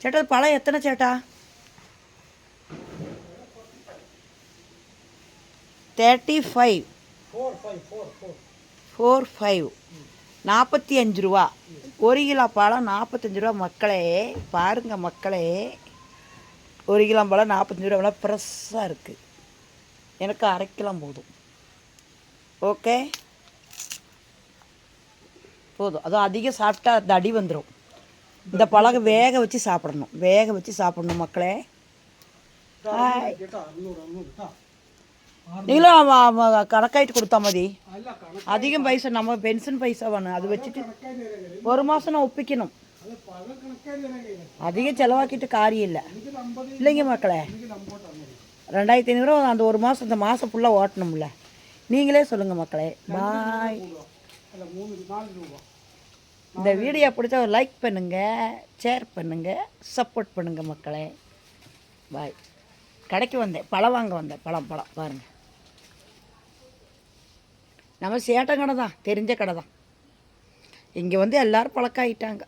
சேட்டா பழம் எத்தனை சேட்டா தேர்ட்டி ஃபைவ் ஃபோர் ஃபைவ் நாற்பத்தி அஞ்சு ரூபா ஒரு கிலோ பழம் நாற்பத்தஞ்சு ரூபா மக்களே பாருங்க மக்களே ஒரு கிலோ பழம் நாற்பத்தஞ்சு ரூபா ஃப்ரெஷ்ஷாக இருக்குது எனக்கு அரை கிலோ போதும் ஓகே போதும் அதுவும் அதிகம் சாப்பிட்டா அந்த அடி வந்துடும் இந்த பழம் வேக வச்சு சாப்பிடணும். வேக வச்சு சாப்பிடணும் மக்களே. நீங்களும் கணக்காயிட்டு கொடுத்தா மதி. அதிகம் பைசா நம்ம பென்ஷன் பைசா வேணும். அது வச்சுட்டு ஒரு மாதம் நான் ஒப்பிக்கணும். அதிகம் செலவாக்கிட்டு காரியம் இல்லை. இல்லைங்க மக்களே. ரெண்டாயிரத்தி ஐநூறுரூவா அந்த ஒரு மாதம் அந்த மாதம் ஃபுல்லாக ஓட்டணும்ல. நீங்களே சொல்லுங்கள் மக்களே. பாய் இந்த வீடியோ பிடிச்சா ஒரு லைக் பண்ணுங்கள் ஷேர் பண்ணுங்கள் சப்போர்ட் பண்ணுங்கள் மக்களே. பாய் கடைக்கு வந்தேன். பழம் வாங்க வந்தேன். பழம் பழம். பாருங்கள் நம்ம சேட்டை கடை தான் தெரிஞ்ச கடை தான் இங்கே வந்து எல்லோரும் பழக்காயிட்டாங்க.